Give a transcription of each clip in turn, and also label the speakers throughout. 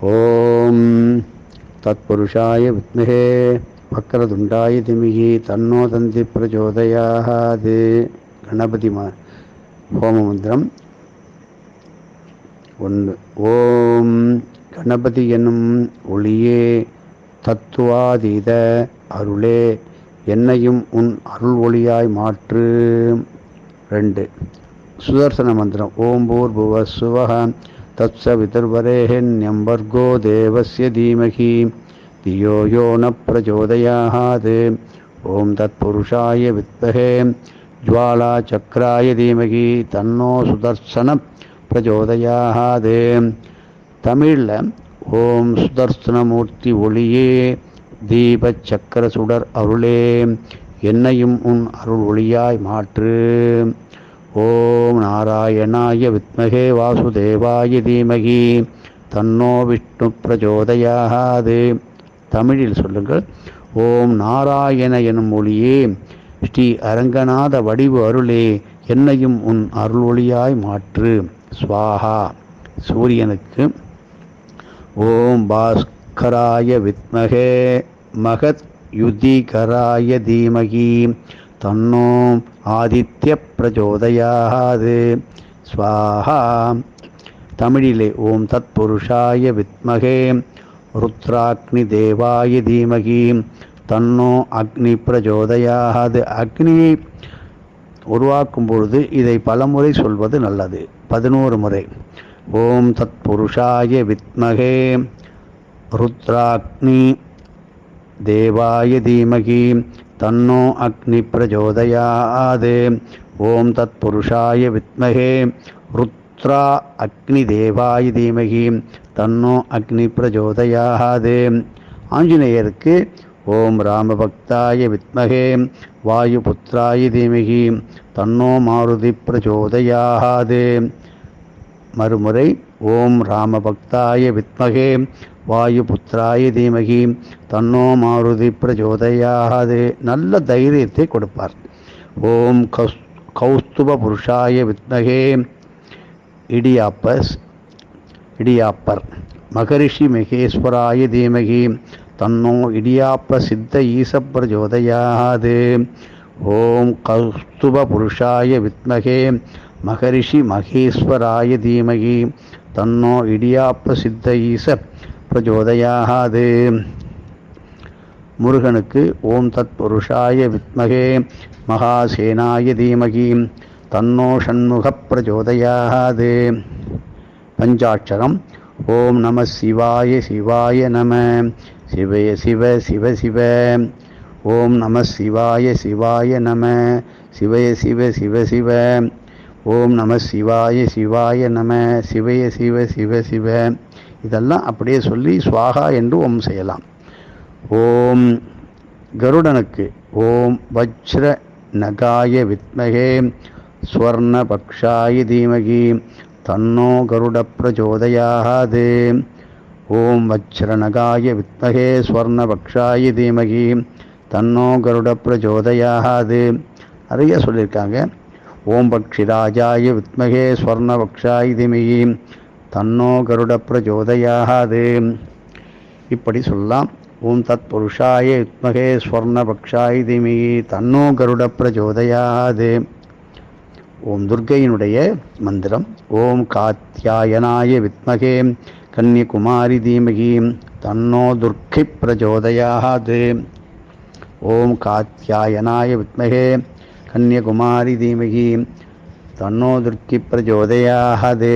Speaker 1: ஓம். தத்புருஷாய வித்மகே வக்கரதுண்டாய திமிகி தன்னோ தந்தி பிரச்சோதயாது. கணபதி ம ஹோம மந்திரம் ஒன்று. ஓம். கணபதி என்னும் ஒளியே தத்துவாதீத அருளே என்னையும் உன் அருள் ஒளியாய் மாற்று. ரெண்டு. சுதர்சன மந்திரம். ஓம் பூர்புவ சுவக தத்ச விதர்வரேஹன்யம் வர்கோ தேவஸ்ய தீமகி தியோ யோ ந பிரச்சோதயாத் ஓம் தத்புருஷாய வித்மகே ஜ்வாலா சக்கராய தீமகி தன்னோ சுதர்சன பிரச்சோதயாத் தமிழில் ஓம் சுதர்சனமூர்த்தி ஒளியே தீபச்சக்கர சுடர் அருளே என்னையும் உன் அருள் ஒளியாய் மாற்று ஓம் நாராயணாய வித்மகே வாசுதேவாய தீமகி. தன்னோ விஷ்ணு பிரச்சோதயாது தமிழில் சொல்லுங்கள். ஓம் நாராயண எனும் ஒளியே ஸ்ரீ அரங்கநாத வடிவு அருளே என்னையும் உன் அருள் ஒளியாய் மாற்று. ஸ்வாஹா சூரியனுக்கு ஓம் பாஸ்கராய வித்மகே மகத் யுதிகராய தீமகி. தன்னோ ஆதித்ய பிரச்சோதயாது ஸ்வாஹா தமிழிலே ஓம் தத்புருஷாய வித்மகே ருத்ராக்னி தேவாய தீமகி தன்னோ அக்னி பிரச்சோதயாது। அக்னியை உருவாக்கும் பொழுது இதை பலமுறை சொல்வது நல்லது. பதினோரு முறை ஓம் தத்புருஷாய வித்மகே ருத்ராக்னி தேவாய தீமகி தன்னோ அக்னி பிரச்சோதயாது ஓம் தத் புருஷாய வித்மகே ருத்ரா அக்னி தேவாய தீமகி தன்னோ அக்னி பிரச்சோதயாது ஆஞ்சநேயருக்கு ஓம் ராமபக்தாய வித்மகே வாயுபுத்திராய தீமகி தன்னோ மாருதி பிரச்சோதயாது மறுமுறை ஓம் ராமபக்தாய வித்மகே வாயுபுத்திராய தீமகி தன்னோ மாருதி பிரச்சோதயாது நல்ல தைரியத்தை கொடுப்பார். ஓம் கௌஸ் கௌஸ்துப புருஷாய வித்மகே. இடியாப்பஸ் இடியாப்பர். மகரிஷி மகேஸ்வராய தீமகி தன்னோ இடியாப்ப சித்த ஈச பிரச்சோதயாது ஓம் கௌஸ்துப புருஷாய வித்மகே. மகரிஷி மகேஸ்வராய தீமகி தன்னோ இடியாப்ப சித்த ஈச பிரச்சோதயாது முருகனுக்கு ஓம் தத் புருஷாய வித்மகே மகாசேனாய தீமகி தன்னோ ஷண்முக பிரச்சோதயாது பஞ்சாட்சரம் ஓம் நம சிவாய சிவாய நம. சிவய சிவ சிவ சிவ. ஓம் நம சிவாய சிவாய நம. சிவய சிவ சிவ சிவ. ஓம் நம சிவாய சிவாய நம. சிவய சிவ சிவ சிவ. இதெல்லாம் அப்படியே சொல்லி சுவாகா என்று ஓம் செய்யலாம். ஓம் கருடனுக்கு ஓம் வஜ்ர நகாய வித்மகே ஸ்வர்ணபக்ஷாய தீமகி தன்னோ கருட பிரச்சோதயாது ஓம் வஜ்ரநகாய வித்மகே ஸ்வர்ண பக்ஷாயி தீமகி தன்னோ கருட பிரச்சோதயாது நிறைய சொல்லியிருக்காங்க. ஓம் பக்ஷிராஜாய வித்மகே ஸ்வர்ண ஸ்வர்ணபக்ஷாய தீமகி தன்னோ கருட பிரச்சோதயாது இப்படி சொல்லலாம் ஓம் தத் புருஷாய யுத்மகே ஸ்வர்ண ஸ்வர்ணபக்ஷாய தீமகி தன்னோ கருட பிரச்சோதயாது ஓம் துர்கையினுடைய மந்திரம். ஓம் காத்தியாயனாய வித்மகே கன்னியகுமாரி தீமகி. தன்னோ துர்க்கை பிரச்சோதயாது ஓம் காத்தியாயனாய வித்மகே கன்னியகுமாரி தீமகி. தன்னோ துர்கி பிரச்சோதயாது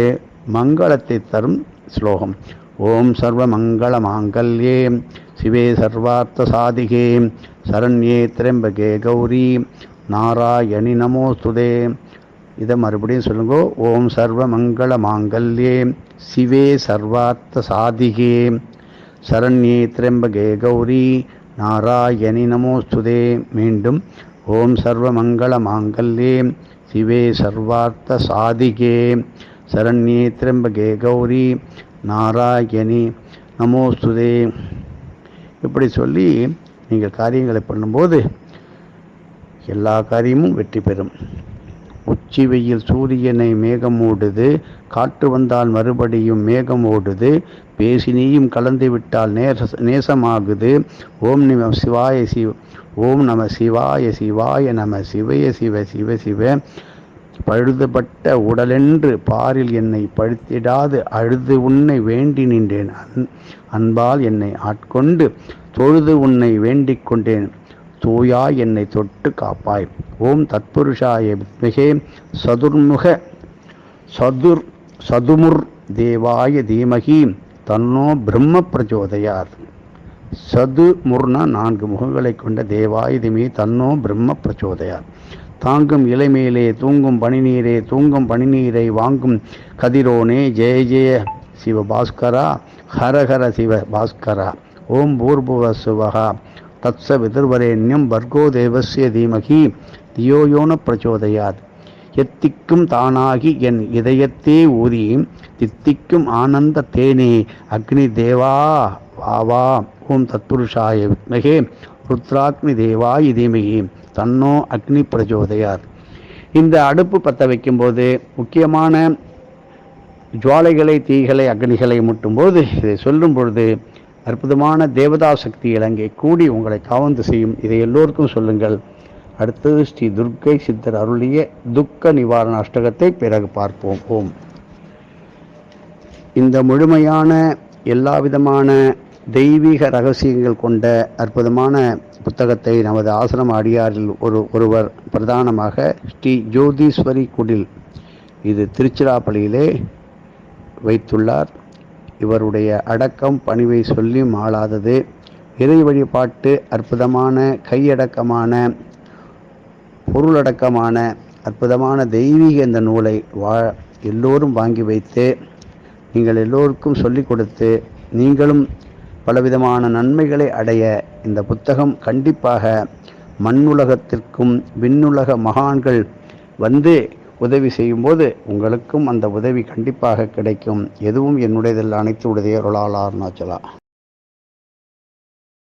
Speaker 1: மங்களத்தை தரும் ஸ்லோகம். ஓம் சர்வ மங்கள மாங்கல்யே. சிவே சர்வார்த்த சாதிகே. சரண்யே திரம்பகே கௌரி. நாராயணி நமோஸ்துதே. இதை மறுபடியும் சொல்லுங்க. ஓம் சர்வ மங்கள மாங்கல்யே. சிவே சர்வார்த்த சாதிகே. சரண்யே திரம்பகே கௌரி. நாராயணி நமோஸ்துதே. மீண்டும் ஓம் சர்வ மங்கள மாங்கல்யே. சிவே சர்வார்த்த சாதிகே. சரண்யே திரம்பகே கௌரி நாராயணி. நமோஸ்துதே. இப்படி சொல்லி நீங்கள் காரியங்களை பண்ணும்போது எல்லா காரியமும் வெற்றி பெறும். உச்சி வெயில் சூரியனை மேகம் ஓடுது காற்று வந்தால் மறுபடியும் மேகம் ஓடுது. பேசி நீயும் கலந்து விட்டால் நேச நேசமாகுது. ஓம் நம சிவாய சிவ ஓம் நம சிவாய சிவாய நம சிவய சிவ சிவ சிவ. பழுதுபட்ட உடலென்று பாரில் என்னை பழுத்திடாது அழுது உன்னை வேண்டி நின்றேன். அன் அன்பால் என்னை ஆட்கொண்டு தொழுது உன்னை வேண்டிக் கொண்டேன். தூயா என்னை தொட்டு காப்பாய். ஓம் தத்புருஷாய வித்மிகே சதுர்முக சதுர் சதுமுர் தேவாய தீமகி தன்னோ பிரம்ம பிரச்சோதயார் சதுமுர்னா நான்கு முகங்களை கொண்ட தேவாய தன்னோ பிரம்ம பிரச்சோதையார் தாங்கும் இலைமேலே தூங்கும் பனிநீரே தூங்கும் பனிநீரை வாங்கும் கதிரோனே. ஜெய ஜெய சிவ பாஸ்கரா ஹரஹர சிவ பாஸ்கரா ஓம் பூர்புவ சுவகா தத்ச விதிர்வரேண்யம் பர்கோ தேவசிய தீமகி. தியோயோன பிரச்சோதயாத். எத்திக்கும் தானாகி என் இதயத்தே ஊதி தித்திக்கும் ஆனந்த தேனே. அக்னி தேவா வாவா ஓம் தத்புருஷாய வித்மகே. ருத்ராக்னி தேவா இதீமகி தன்னோ அக்னி பிரச்சோதயார் இந்த அடுப்பு பற்ற வைக்கும்போது முக்கியமான ஜுவாலைகளை தீகளை அக்னிகளை முட்டும்போது இதை சொல்லும் பொழுது அற்புதமான தேவதா சக்தி இலங்கை கூடி உங்களை காவந்து செய்யும். இதை எல்லோருக்கும் சொல்லுங்கள். அடுத்தது ஸ்ரீ துர்க்கை சித்தர் அருளிய துக்க நிவாரண அஷ்டகத்தை பிறகு பார்ப்போம். ஓம். இந்த முழுமையான எல்லா விதமான தெய்வீக ரகசியங்கள் கொண்ட அற்புதமான புத்தகத்தை நமது ஆசிரம அடியாரில் ஒரு ஒருவர் பிரதானமாக ஸ்ரீ ஜோதீஸ்வரி குடில் இது திருச்சிராப்பள்ளியிலே வைத்துள்ளார். இவருடைய அடக்கம் பணிவை சொல்லி மாளாதது இறை வழிபாட்டு அற்புதமான கையடக்கமான பொருளடக்கமான அற்புதமான தெய்வீக இந்த நூலை வா எல்லோரும் வாங்கி வைத்து நீங்கள் எல்லோருக்கும் சொல்லிக் கொடுத்து நீங்களும் பலவிதமான நன்மைகளை அடைய இந்த புத்தகம் கண்டிப்பாக மண்ணுலகத்திற்கும் விண்ணுலக மகான்கள் வந்து உதவி செய்யும்போது உங்களுக்கும் அந்த உதவி கண்டிப்பாக கிடைக்கும். எதுவும் என்னுடையதில் அனைத்து உடைய அருளாளர் அருணாச்சலா